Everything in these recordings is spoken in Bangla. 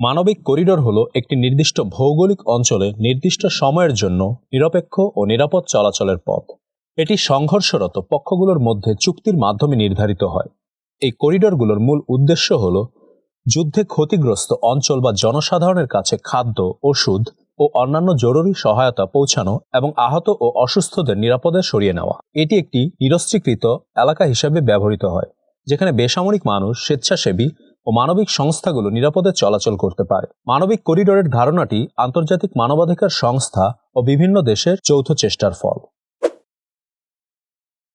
মানবিক করিডোর হলো একটি নির্দিষ্ট ভৌগোলিক অঞ্চলে নির্দিষ্ট সময়ের জন্য নিরপেক্ষ ও নিরাপদ চলাচলের পথ। এটি সংঘর্ষরত পক্ষগুলোর মধ্যে চুক্তির মাধ্যমে নির্ধারিত হয়। এই করিডোরগুলোর মূল উদ্দেশ্য হল যুদ্ধে ক্ষতিগ্রস্ত অঞ্চল বা জনসাধারণের কাছে খাদ্য, ওষুধ ও অন্যান্য জরুরি সহায়তা পৌঁছানো এবং আহত ও অসুস্থদের নিরাপদে সরিয়ে নেওয়া। এটি একটি নিরস্ত্রীকৃত এলাকা হিসেবে ব্যবহৃত হয়, যেখানে বেসামরিক মানুষ, স্বেচ্ছাসেবী ও মানবিক সংস্থাগুলো নিরাপদে চলাচল করতে পারে। মানবিক করিডোরের ধারণাটি আন্তর্জাতিক মানবাধিকার সংস্থা ও বিভিন্ন দেশের যৌথ চেষ্টার ফল।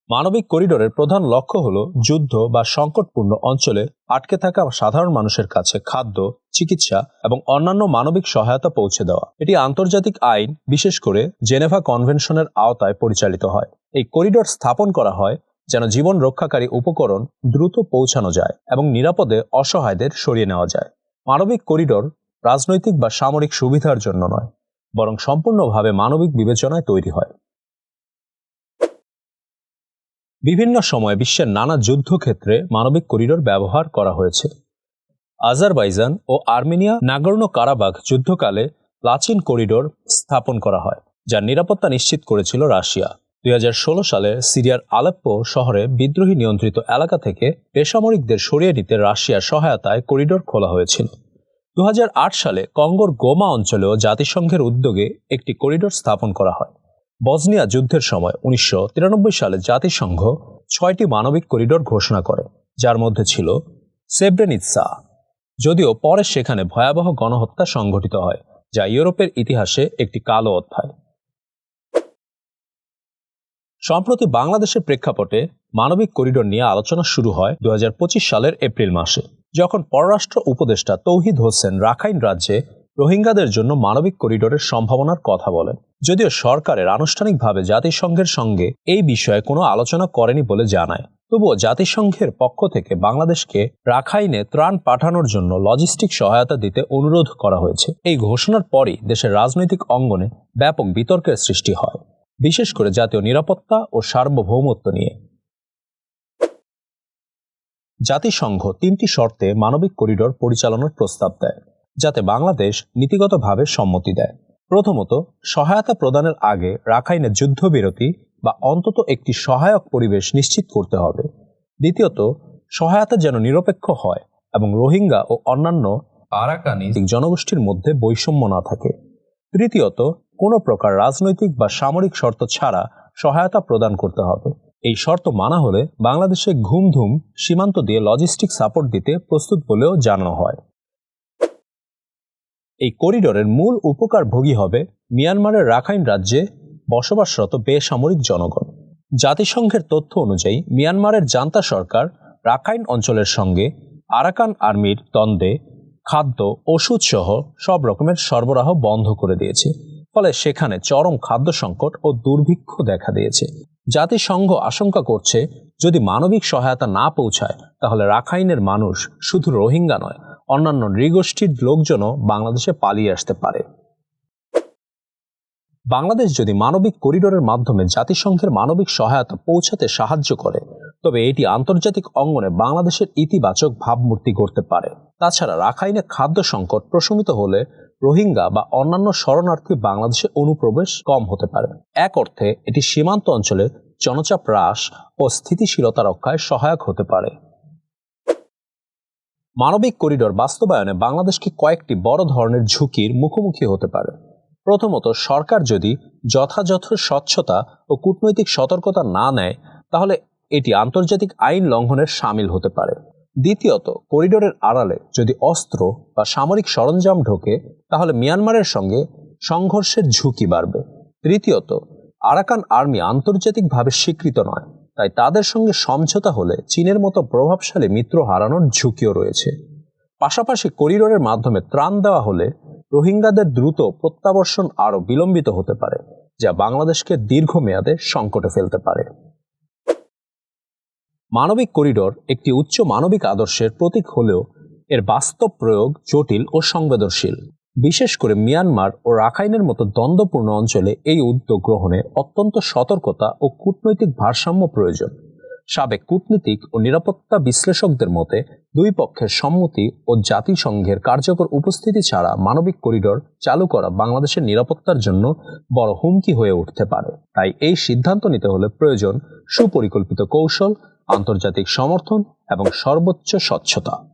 মানবিক করিডোরের প্রধান লক্ষ্য হল যুদ্ধ বা সংকটপূর্ণ অঞ্চলে আটকে থাকা সাধারণ মানুষের কাছে খাদ্য, চিকিৎসা এবং অন্যান্য মানবিক সহায়তা পৌঁছে দেওয়া। এটি আন্তর্জাতিক আইন, বিশেষ করে জেনেভা কনভেনশনের আওতায় পরিচালিত হয়। এই করিডোর স্থাপন করা হয় যেন জীবন রক্ষাকারী উপকরণ দ্রুত পৌঁছানো যায় এবং নিরাপদে অসহায়দের সরিয়ে নেওয়া যায়। মানবিক করিডোর রাজনৈতিক বা সামরিক সুবিধার জন্য নয়, বরং সম্পূর্ণভাবে মানবিক বিবেচনায় তৈরি হয়। বিভিন্ন সময়ে বিশ্বের নানা যুদ্ধক্ষেত্রে মানবিক করিডোর ব্যবহার করা হয়েছে। আজারবাইজান ও আর্মেনিয়া নাগর্ণ কারাবাগ যুদ্ধকালে প্রাচীন করিডোর স্থাপন করা হয় যার নিরাপত্তা নিশ্চিত করেছিল রাশিয়া। দুই হাজার ষোলো সালে সিরিয়ার আলেপ্পো শহরে বিদ্রোহী নিয়ন্ত্রিত এলাকা থেকে বেসামরিকদের সরিয়ে নিতে রাশিয়ার সহায়তায় করিডোর খোলা হয়েছিল। দুই হাজার আট সালে কঙ্গোর গোমা অঞ্চলেও জাতিসংঘের উদ্যোগে একটি করিডোর স্থাপন করা হয়। বজনিয়া যুদ্ধের সময় উনিশশো তিরানব্বই সালে জাতিসংঘ ছয়টি মানবিক করিডোর ঘোষণা করে, যার মধ্যে ছিল সেব্রেনিৎসা যদিও পরে সেখানে ভয়াবহ গণহত্যা সংঘটিত হয়, যা ইউরোপের ইতিহাসে একটি কালো অধ্যায়। সম্প্রতি বাংলাদেশের প্রেক্ষাপটে মানবিক করিডোর নিয়ে আলোচনা শুরু হয় দু হাজার পঁচিশ সালের এপ্রিল মাসে, যখন পররাষ্ট্র উপদেষ্টা তৌহিদ হোসেন রাখাইন রাজ্যে রোহিঙ্গাদের জন্য মানবিক করিডোরের সম্ভাবনার কথা বলেন। যদিও সরকারের আনুষ্ঠানিকভাবে জাতিসংঘের সঙ্গে এই বিষয়ে কোনো আলোচনা করেনি বলে জানায়। তবুও জাতিসংঘের পক্ষ থেকে বাংলাদেশকে রাখাইনে ত্রাণ পাঠানোর জন্য লজিস্টিক সহায়তা দিতে অনুরোধ করা হয়েছে। এই ঘোষণার পরই দেশের রাজনৈতিক অঙ্গনে ব্যাপক বিতর্কের সৃষ্টি হয়। বিশেষ করে জাতীয় নিরাপত্তা ও সার্বভৌমত্ব নিয়ে। জাতিসংঘ তিনটি শর্তে মানবিক করিডোর পরিচালনার প্রস্তাব দেয়, যাতে বাংলাদেশ নীতিগতভাবে সম্মতি দেয়। প্রথমত, সহায়তা প্রদানের আগে রাখাইনে যুদ্ধবিরতি বা অন্তত একটি সহায়ক পরিবেশ নিশ্চিত করতে হবে। দ্বিতীয়ত, সহায়তা যেন নিরপেক্ষ হয় এবং রোহিঙ্গা ও অন্যান্য আরাকানি জনগোষ্ঠীর মধ্যে বৈষম্য না থাকে। তৃতীয়ত কোনো প্রকার রাজনৈতিক বা সামরিক শর্ত ছাড়া সহায়তা প্রদান করতে হবে। এই শর্ত মানা হলে বাংলাদেশে ঘুমধুম, সীমান্ত দিয়ে লজিস্টিক সাপোর্ট দিতে প্রস্তুত বলেও জানানো হয়। এই করিডোরের মূল উপকারভোগী হবে মিয়ানমারের রাখাইন রাজ্যে বসবাসরত বেসামরিক জনগণ। জাতিসংঘের তথ্য অনুযায়ী মিয়ানমারের জান্তা সরকার রাখাইন অঞ্চলের সঙ্গে আরাকান আর্মির দ্বন্দ্বে খাদ্য ওষুধ সহ সব রকমের সরবরাহ বন্ধ করে দিয়েছে। ফলে সেখানে চরম খাদ্য সংকট ও দুর্ভিক্ষ দেখা দিয়েছে। জাতিসংঘ আশঙ্কা করছে, যদি মানবিক সহায়তা না পৌঁছায়, তাহলে রাখাইনের মানুষ শুধু রোহিঙ্গা নয়, অন্যান্য নৃগোষ্ঠীর লোকজনও বাংলাদেশে পালিয়ে আসতে পারে। বাংলাদেশ যদি মানবিক করিডোরের মাধ্যমে জাতিসংঘের মানবিক সহায়তা পৌঁছাতে সাহায্য করে, তবে এটি আন্তর্জাতিক অঙ্গনে বাংলাদেশের ইতিবাচক ভাবমূর্তি করতে পারে। তাছাড়া রাখাইনে খাদ্য সংকট প্রশমিত হলে রোহিঙ্গা বা অন্যান্য শরণার্থী বাংলাদেশে অনুপ্রবেশ কম হতে পারে। এক অর্থে, এটি সীমান্ত অঞ্চলে জনচাপ হ্রাস ও স্থিতিশীলতা রক্ষায় সহায়ক হতে পারে। মানবিক করিডোর বাস্তবায়নে বাংলাদেশকে কয়েকটি বড় ধরনের ঝুঁকির মুখোমুখি হতে পারে। প্রথমত, সরকার যদি যথাযথ স্বচ্ছতা ও কূটনৈতিক সতর্কতা না নেয়, তাহলে এটি আন্তর্জাতিক আইন লঙ্ঘনের সামিল হতে পারে। দ্বিতীয়ত, করিডোরের আড়ালে যদি অস্ত্র বা সামরিক সরঞ্জাম ঢোকে, তাহলে মিয়ানমারের সঙ্গে সংঘর্ষের ঝুঁকি বাড়বে। তৃতীয়ত, আরাকান আর্মি আন্তর্জাতিকভাবে স্বীকৃত নয়, তাই তাদের সঙ্গে সমঝোতা হলে চীনের মতো প্রভাবশালী মিত্র হারানোর ঝুঁকিও রয়েছে। পাশাপাশি করিডোরের মাধ্যমে ত্রাণ দেওয়া হলে রোহিঙ্গাদের দ্রুত প্রত্যাবর্ষণ আরও বিলম্বিত হতে পারে, যা বাংলাদেশকে দীর্ঘমেয়াদে সংকটে ফেলতে পারে। মানবিক করিডোর একটি উচ্চ মানবিক আদর্শের প্রতীক হলেও এর বাস্তব প্রয়োগ জটিল ও সংবেদনশীল। বিশেষ করে মিয়ানমার ও রাখাইনের মতো দ্বন্দ্বপূর্ণ অঞ্চলে এই উদ্যোগ গ্রহণে অত্যন্ত সতর্কতা ও কূটনৈতিক ভারসাম্য প্রয়োজন। সাবেক কূটনীতিক ও নিরাপত্তা বিশ্লেষকদের মতে, দুই পক্ষের সম্মতি ও জাতিসংঘের কার্যকর উপস্থিতি ছাড়া মানবিক করিডোর চালু করা বাংলাদেশের নিরাপত্তার জন্য বড় হুমকি হয়ে উঠতে পারে। তাই এই সিদ্ধান্ত নিতে হলে প্রয়োজন সুপরিকল্পিত কৌশল আন্তর্জাতিক সমর্থন এবং সর্বোচ্চ স্বচ্ছতা।